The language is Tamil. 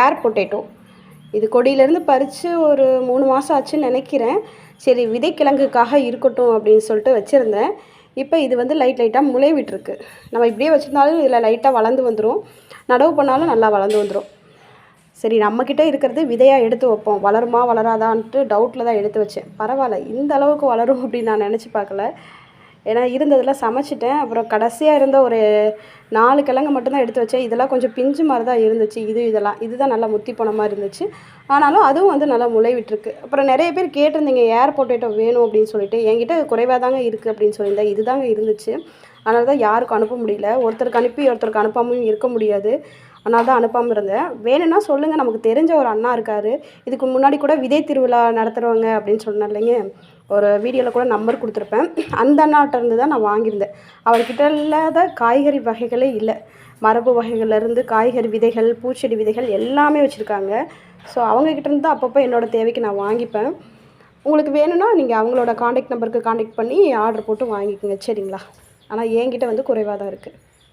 ஏர் பொட்டேட்டோ இது கொடியிலேருந்து பறித்து ஒரு மூணு மாதம் ஆச்சுன்னு நினைக்கிறேன். சரி விதைக்கிழங்குக்காக இருக்கட்டும் அப்படின்னு சொல்லிட்டு வச்சுருந்தேன். இப்போ இது வந்து லைட் லைட்டாக முளை விட்டுருக்கு நம்ம இப்படியே வச்சுருந்தாலும் இதில் லைட்டாக வளர்ந்து வந்துடும் நடவு பண்ணாலும் நல்லா வளர்ந்து வந்துடும் சரி நம்மக்கிட்ட இருக்கிறது விதையாக எடுத்து வைப்போம். வளருமா வளராதான்ட்டு டவுட்டில் தான் எடுத்து வச்சேன். பரவாயில்ல இந்த அளவுக்கு வளரும் அப்படின்னு நான் நினச்சி பார்க்கல. ஏன்னா இருந்ததில் சமைச்சிட்டேன். அப்புறம் கடைசியாக இருந்த ஒரு நாலு கிழங்கு மட்டும்தான் எடுத்து வச்சேன். இதெல்லாம் கொஞ்சம் பிஞ்சு மாதிரி தான் இருந்துச்சு. இது இதெல்லாம். இதுதான் நல்லா முத்தி போன மாதிரி இருந்துச்சு. ஆனாலும் அதுவும் வந்து நல்லா முளைவிட்டுருக்கு. அப்புறம் நிறைய பேர் கேட்டிருந்தீங்க ஏர் பொட்டேட்டோ வேணும் அப்படின்னு சொல்லிட்டு. என்கிட்ட குறைவாக தாங்க இருக்குது அப்படின்னு சொல்லியிருந்தேன். இதுதாங்க இருந்துச்சு. அதனால தான் யாருக்கும் அனுப்ப முடியல. ஒருத்தருக்கு அனுப்பி ஒருத்தருக்கு அனுப்பாமல் இருக்க முடியாது. அதனால தான் அனுப்பாமல் இருந்தேன். வேணும்னா சொல்லுங்கள் நமக்கு தெரிஞ்ச ஒரு அண்ணா இருக்கார். இதுக்கு முன்னாடி கூட விதை திருவிழா நடத்துகிறவங்க அப்படின்னு சொன்னேன் இல்லைங்க. ஒரு வீடியோவில் கூட நம்பர் கொடுத்துருப்பேன். அந்த அண்ணாட்டிருந்து தான் நான் வாங்கியிருந்தேன். அவர்கிட்ட இல்லாத காய்கறி வகைகளே இல்லை. மரபு வகைகள்லேருந்து காய்கறி விதைகள் பூச்செடி விதைகள் எல்லாமே வச்சுருக்காங்க. ஸோ அவங்கக்கிட்டேருந்து தான் அப்பப்போ என்னோடய தேவைக்கு நான் வாங்கிப்பேன். உங்களுக்கு வேணும்னா நீங்கள் அவங்களோட காண்டாக்ட் நம்பருக்கு காண்டாக்ட் பண்ணி ஆர்டர் போட்டு வாங்கிக்கோங்க. சரிங்களா? ஆனால் என்கிட்ட வந்து குறைவாக தான் இருக்குது